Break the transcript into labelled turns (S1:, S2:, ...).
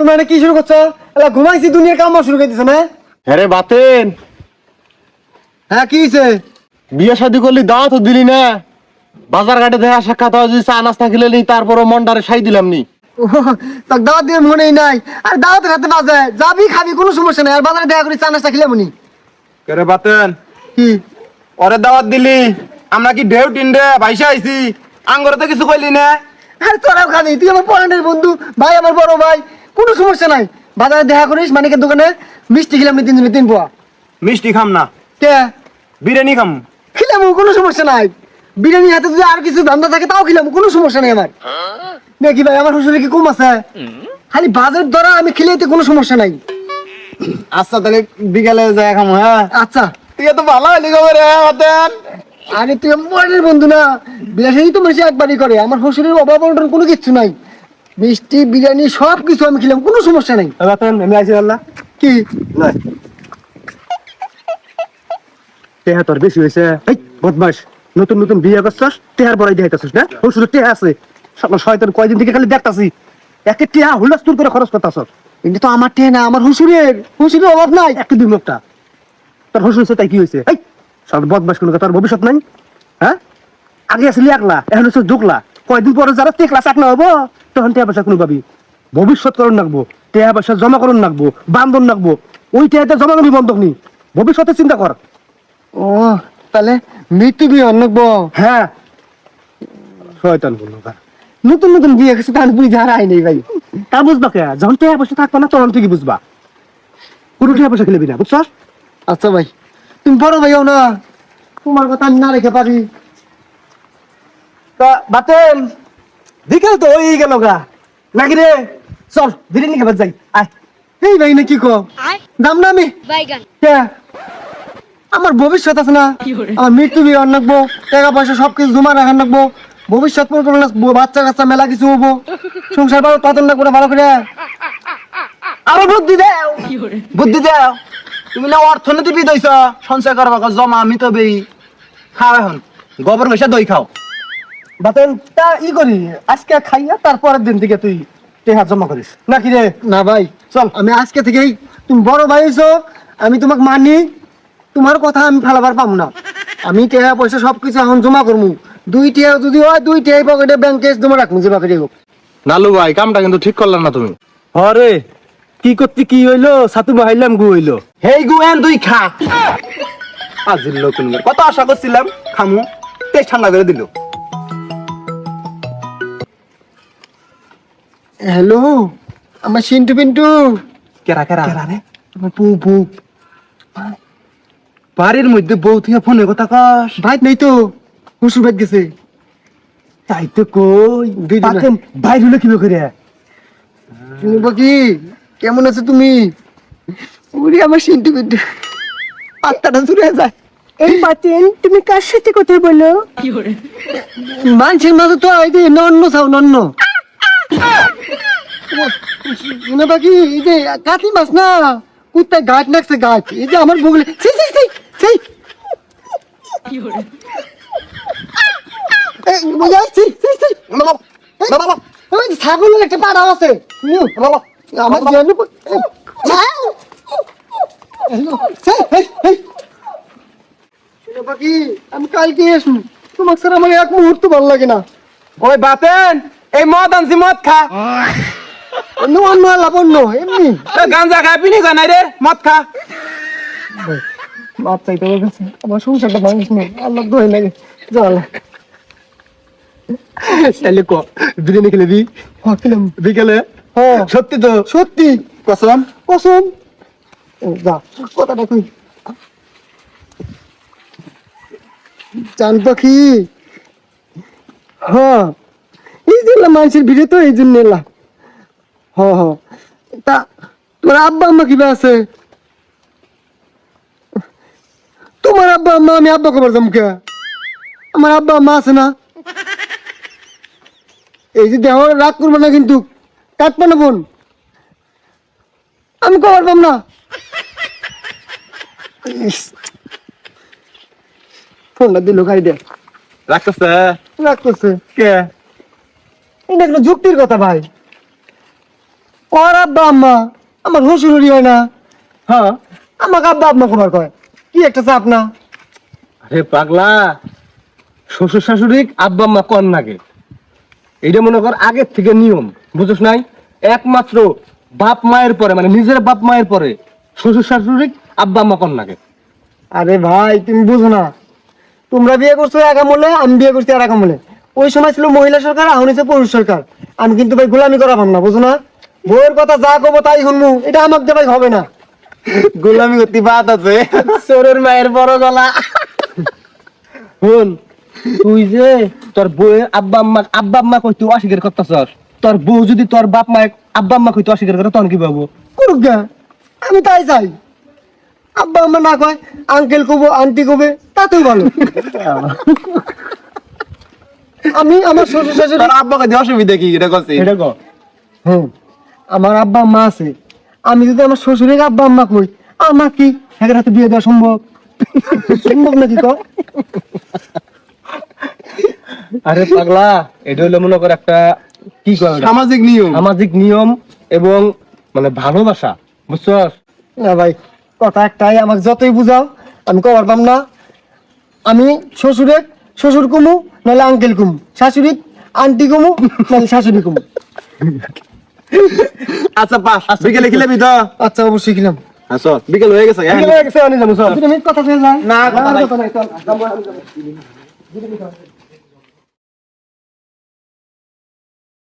S1: তোমরা এটা কি শুরু করছ? এলা ঘুমাইছি দুনিয়ার কাম শুরু করে দিছো না?
S2: হ্যাঁ বাতেন।
S1: হ্যাঁ কি হয়েছে
S2: বিয়ে শাদি করলি দাও তো দিলি না। বাজার ঘাটে দেখা সাক্ষাৎ হয় যদি চা নাস্তা খেলে নি তারপরও মনটারে সাই দিলাম নি।
S1: তোর দাওয়াত দিয়ে মনেই নাই। আর দাওয়াত হাতে বাজে। যাবি খাবি কোনো সমস্যা নাই। আর বাজারে দেখা করি চা নাস্তা খেলে মনি
S3: কেরে বাতেন?
S1: কি?
S3: ওরে দাওয়াত দিলি। আমরা কি ঢেউ টিন্ডে ভাইসা আইছি। আঙ্গরে তো কিছু কইলি না?
S1: আরে তোরাও খাবি। তুই আমার পড়ানোর বন্ধু। ভাই আমার বড় ভাই। কোনো সমস্যা নাই। বাজারে দেখা করিস মানিকের দোকানে মিষ্টি খেলাম নি তিনজনে তিন পোয়া।
S3: মিষ্টি খাম না।
S1: কে?
S3: বিরিয়ানি খাম।
S1: খেলাম কোনো সমস্যা নাই। বিরিয়ানি হাতে যদি আর কিছু ধান্দা থাকে তাও খেলাম কোনো সমস্যা নেই আমার। দেখি ভাই আমার শ্বশুরে কি কম আছে? খালি বাজার দ্বারা আমি খেলে কোনো সমস্যা নাই।
S3: আচ্ছা তাহলে বিকালে যাই খাম হ্যাঁ?
S1: আচ্ছা।
S3: তুই তো ভালো হইলি গো রে বাতেন
S1: আরে তুই আমার বন্ধু না। বিলাসী তো মানুষ একবারই করে। আমার শ্বশুরের অভাব অনটন কোনো কিচ্ছু নাই। মিষ্টি বিরিয়ানি সব কিছু আমি খেলাম কোনো সমস্যা নাই।
S2: আমি আইছি আল্লাহ।
S1: কি?
S2: টেহা তোর বেশি হয়েছে। এই বদমাস নতুন নতুন বিয়ে করছস বড়াই দেখাইতেছিস না? ওর শুধু টেহা আছে। সব শয়তান কয়দিন থেকে খালি দেখতাছি। একে টেহা করে খরচ করতাছস।
S1: এটা তো আমার টেন না আমার শ্বশুরের শ্বশুরের অভাব নাই।
S2: একটু দুই মুখটা। তোর হচ্ছে তাই কি হয়েছে? এই সব বদমাস কোনো তোর ভবিষ্যৎ নাই? হ্যাঁ? আগে আসলি একলা এখন হচ্ছে ঢুকলা কয়দিন পরে যারা টেকলা চাকলা হব? তখন টেহা পয়সা কোনো পাবি ভবিষ্যৎ করুন রাখব টেহা পয়সা জমা করুন রাখব বান্ধন রাখব ওই টেহাতে জমা করবি বন্ধক নি। ভবিষ্যতে চিন্তা কর।
S1: ও তাহলে মৃত্যু বিয়ে অন্নব
S2: হ্যাঁ। শয়তান বলল
S1: নতুন নতুন বিয়ে গেছে তার বুঝে আর আই নেই ভাই।
S2: তা বুঝবা কে? যখন টেহা পয়সা থাকবে না তখন থেকে বুঝবা। কোনো টেহা পয়সা খেলেবি না বুঝছস
S1: আচ্ছা ভাই তুমি বড় ভাইও না। তোমার কথা না রেখে পারি।
S2: তা বাতেন বিকেল তো? হয়ে গেল গা? নাকি রে? চল বিরিয়ানি খাবার যাই। আয়।
S1: এই ভাই না কি? কো দাম না আমি? আমার ভবিষ্যৎ আছে না। আমার মৃত্যু বিয়ে অন্নাকবো টাকা পয়সা সবকিছু জমা রাখার রাখব। ভবিষ্যৎ পরিকল্পনা বাচ্চা কাচ্চা মেলা কিছু হব। সংসার ভালো পাতন না করে ভালো করে।
S3: আরও বুদ্ধি দাও। বুদ্ধি দাও। তুমি না অর্থনীতিবিদ হইছ। সঞ্চয় করবা জমা আমি তো বেই। খাও এখন। গোবর হইসা দই খাও।
S2: বাতেন তা ই করি আজকে খাইয়া তারপরের দিন থেকে তুই টেহা জমা করিস। নাকি রে?
S1: না ভাই
S2: চল।
S1: আমি আজকে থেকেই তুমি বড় ভাই হইছো আমি তোমাকে মানি তোমার কথা আমি ফেলাবার পাবো না। আমি টাকা পয়সা সবকিছু এখন জমা করব দুই টাকা যদি হয় দুই টাকা পকেটে ব্যাংকে জমা রাখব যে পকেটে হোক
S3: নালু ভাই কামটা কিন্তু ঠিক করলাম না তুমি।
S2: হরে কি করতে কি হইল? সাতু বাহাইলাম গু হইল।
S3: হেই গুয়েন দুই খা। আজির লোক কত আশা করছিলাম খামু তেজ ঠান্ডা করে দিল।
S1: হ্যালো আমার সিন্টু পিন্টু
S3: কেরা কেরা
S1: আমার পু পু
S3: বাড়ির মধ্যে বউ থেকে ফোনে কথা কস
S1: ভাই নেই তো হুসুর ভাই গেছে
S2: তাই তো কই
S1: দুই দিন
S2: বাতেন বাইর হলো কি করে
S1: শুনব কি কেমন আছো তুমি উড়ি আমার সিন্টু পিন্টু পাত্তাটা চুরে যায়
S4: এই বাতেন তুমি কার সাথে কথা বলো
S1: মানুষের মাঝে তো এই যে নন্ন চাও নন্ন শুনে বাকি এই যে কাতি মাছ না? কুত্তায় গাছ নাকছে গাছ এই যে আমার বগলে সেই সেই সেই সেই ছাগলের একটা পাড়া আছে। আমার বাকি আমি কালকে আসব তোমাকে স্যার এক মুহূর্ত ভালো লাগে না।
S3: ওই বাতেন এই মদ আনছি মদ খা।
S1: অন্য অন্য লাভ এমনি।
S3: গাঞ্জা খা পিনি খা নাই রে মদ খা।
S1: বাপ চাইতে হবে গেছে আমার সংসারটা ভাঙিস না আল্লাহ দোহাই লাগে জল
S2: তাহলে ক বিরিয়ানি খেলে দি
S1: হকিলাম
S2: বিকেলে?
S1: হ্যাঁ।
S2: সত্যি তো?
S1: সত্যি।
S2: কসম?
S1: কসম। যা কথাটা কই? জান পাখি। হ্যাঁ। এই জন্য মানুষের ভিড়ে তো এই জন্য এলাম। হ হ। তা তোর আব্বা আম্মা কিবা আছে? তোমার আব্বা আম্মা আমি আব্বা খবর জমকে আমার আব্বা আম্মা আছে না? এই যে দেহ রাগ করবে না কিন্তু। কাটবে না বোন। আমি খবর পাম না। ফোনটা দিল গাড়ি দে।
S3: রাখতেছে?
S1: রাগ করছে
S3: কে?
S1: এটা একটা যুক্তির কথা ভাই। ওর আব্বা আম্মা? আমার শ্বশুরি হয় না।
S2: হ্যাঁ।
S1: আমাকে আব্বা আম্মা খবর কয়? কি একটা চাপ না?
S2: আরে পাগলা শ্বশুর শাশুড়ি আব্বা আম্মা কর নাগে এইটা মনে কর আগের থেকে নিয়ম বুঝছ নাই? একমাত্র বাপ মায়ের পরে মানে নিজের বাপ মায়ের পরে শ্বশুর শাশুড়ি আব্বা আম্মা কর নাগে
S1: আরে ভাই তুমি বুঝো না। তোমরা বিয়ে করছ এক আমলে আমি বিয়ে করছি আর এক আমলে। ওই সময় ছিল মহিলা সরকার এখন হচ্ছে পুরুষ সরকার। আমি কিন্তু ভাই গোলামি করা পাম না বুঝো না? বউয়ের কথা যা কবো তাই শুনব এটা আমাকে দিয়ে ভাই হবে না।
S3: গোলামি করতে বাদ আছে।
S2: চোরের মায়ের বড় গলা। শুন তুই যে তোর বউয়ের আব্বা আম্মা আব্বা আম্মা কই তুই অস্বীকার করতেছস তোর বউ যদি তোর বাপ মা আব্বা আম্মা কই তুই অস্বীকার করে তখন কি পাবো
S1: করুক গা আমি তাই চাই। আব্বা আম্মা না কয় আঙ্কেল কবো আন্টি কবে তাতেও ভালো। আমি আমার শ্বশুর শাশুড়ি
S3: তোর আব্বাকে দিয়ে অসুবিধা কি? এটা করছে
S2: এটা কর
S1: হ্যাঁ আমার আব্বা আম্মা আছে। আমি যদি আমার শ্বশুরের আব্বা আম্মা কই আমার কি? একের হাতে বিয়ে দেওয়া সম্ভব? সম্ভব নাকি কর
S2: আরে পাগলা এটা হলো মনে কর একটা কি কয়
S3: সামাজিক নিয়ম।
S2: সামাজিক নিয়ম এবং মানে ভালোবাসা বুঝছ
S1: না ভাই কথা একটাই আমাকে যতই বুঝাও আমি কবার পাম না। আমি শ্বশুরে শ্বশুর কুমু নাহলে আঙ্কেল কুমু। শাশুড়ি আন্টি কুমু নাহলে শাশুড়ি কুমু।
S3: আচ্ছা বাস বিকেলে খেলাবি তো?
S1: আচ্ছা অবশ্যই খেলাম
S3: আচ্ছা বিকেল হয়ে গেছে
S2: ঠিক হয়ে গেছে, আমি যাব, চল।
S1: তুমি কথা ফেল
S3: না কথা নাই।
S1: কথা নাই চল।